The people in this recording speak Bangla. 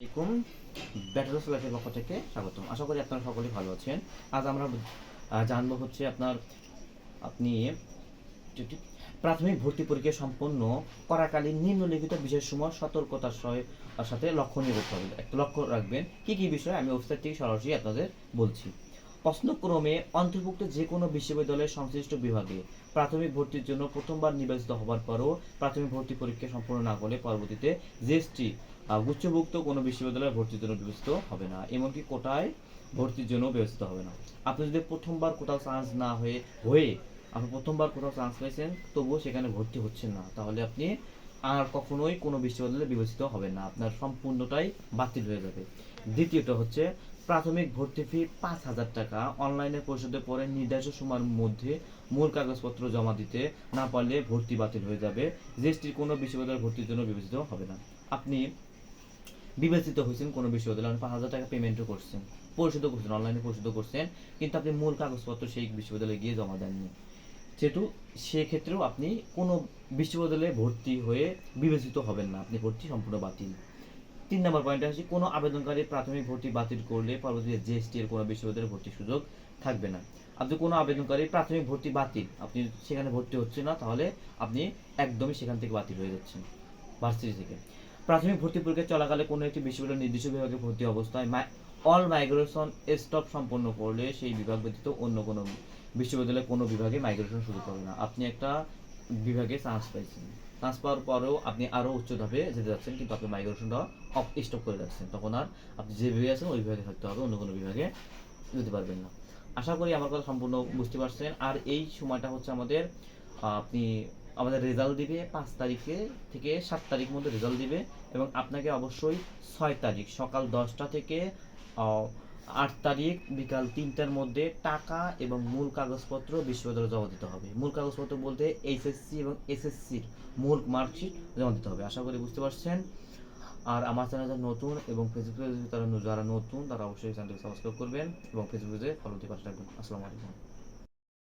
আসসালামাইকুম ব্যাটার লাইফের পক্ষ থেকে স্বাগতম। আশা করি আপনারা সকলেই ভালো আছেন। আজ আমরা জানব হচ্ছে আপনার, আপনি প্রাথমিক ভর্তি পরীক্ষা সম্পন্ন করাকালীন নিম্নলিখিত বিষয়সমূহ সতর্কতার সাথে সাথে লক্ষণীয় করতে হবে লক্ষ্য রাখবেন। কি কি বিষয় আমি ওয়েবসাইট থেকে সরাসরি আপনাদের বলছি। প্রশ্নক্রমে অন্তর্ভুক্ত যে কোনো বিশ্ববিদ্যালয়ের সংশ্লিষ্ট বিভাগে প্রাথমিক ভর্তির জন্য প্রথমবার নির্বাচিত হবার পরও প্রাথমিক ভর্তি পরীক্ষা সম্পূর্ণ না হলে পরবর্তীতে জিএসটি উচ্চভুক্ত কোনো বিশ্ববিদ্যালয়ে ভর্তির জন্য বিবেচিত হবে না, এমনকি কোটায় ভর্তির জন্য বিবেচিত হবে না। আপনি যদি প্রথমবার কোথাও চান্স না হয়ে হয়ে আপনি প্রথমবার কোথাও চান্স পেয়েছেন তবুও সেখানে ভর্তি হচ্ছেন না, তাহলে আপনি আর কখনোই কোনো বিশ্ববিদ্যালয়ে বিবেচিত হবে না। আপনার সম্পূর্ণটাই বাতিল হয়ে যাবে। দ্বিতীয়টা হচ্ছে, প্রাথমিক ভর্তি ফি পাঁচ হাজার টাকা। অনলাইনে পরিশোধের পরে নির্দিষ্ট সময়ের মধ্যে মূল কাগজপত্র জমা দিতে না পারলে ভর্তি বাতিল হয়ে যাবে। জিএসটির কোনো বিশ্ববিদ্যালয়ে ভর্তির জন্য বিবেচিত হবে না। আপনি বিবেচিত হয়েছেন, কোনো বিশ্ববিদ্যালয়ে আপনি পাঁচ হাজার টাকা পেমেন্টও করছেন। পরিশোধ করছেন, অনলাইনে পরিশোধও করছেন, কিন্তু আপনি মূল কাগজপত্র সেই বিশ্ববিদ্যালয়ে গিয়ে জমা দেননি। যেহেতু সেক্ষেত্রেও আপনি কোনো বিশ্ববিদ্যালয়ে ভর্তি হয়ে বিবেচিত হবেন না। আপনি ভর্তি সম্পূর্ণ বাতিল। তিন নম্বর পয়েন্ট আসছে কোনো আবেদনকারী প্রাথমিক ভর্তি বাতিল করলে পরবর্তীতে জিএসটি এর কোনো বিশ্ববিদ্যালয়ে ভর্তির সুযোগ থাকবে না। আপনি কোনো আবেদনকারী প্রাথমিক ভর্তি বাতিল, আপনি সেখানে ভর্তি হচ্ছে না, তাহলে আপনি একদমই সেখান থেকে বাতিল হয়ে যাচ্ছেন ভার্সিটি থেকে। প্রাথমিক ভর্তি পরীক্ষা চলাকালে কোনো একটি বিশ্ববিদ্যালয়ের নির্দিষ্ট বিভাগে ভর্তি অবস্থায় অল মাইগ্রেশন স্টপ সম্পন্ন করলে সেই বিভাগ ব্যতীত অন্য কোনো বিশ্ববিদ্যালয়ে কোনো বিভাগে মাইগ্রেশন শুরু করবে না। আপনি একটা বিভাগে চান্স পাইছেন। চান্স পাওয়ার পরেও আপনি আরও উচ্চ ধাপে যেতে যাচ্ছেন, কিন্তু আপনি মাইগ্রেশনটা অফ স্টপ করে যাচ্ছেন। তখন আর আপনি যে বিভাগে আছেন, ওই বিভাগে থাকতে হবে, অন্য কোনো বিভাগে যেতে পারবেন না। আশা করি আমার কথা সম্পূর্ণ বুঝতে পারছেন। আর এই সময়টা হচ্ছে আমাদের আপনি আমাদের রেজাল্ট দিবে পাঁচ তারিখে থেকে সাত তারিখ মধ্যে রেজাল্ট দিবে এবং আপনাকে অবশ্যই ছয় তারিখ সকাল দশটা থেকে আট তারিখ বিকাল তিনটার মধ্যে টাকা এবং মূল কাগজপত্র বিশ্ববিদ্যালয়ে জমা দিতে হবে। মূল কাগজপত্র বলতে এইচএসসি এবং এসএসসির মূল মার্কশিট জমা দিতে হবে। আশা করি বুঝতে পারছেন। আর আমার চ্যানেল যারা নতুন এবং ফেসবুকে তারা যারা নতুন, তারা অবশ্যই চ্যানেলটি সাবস্ক্রাইব করবেন এবং ফেসবুকে ফলো দিয়ে পাশে রাখবেন আসসালামু আলাইকুম।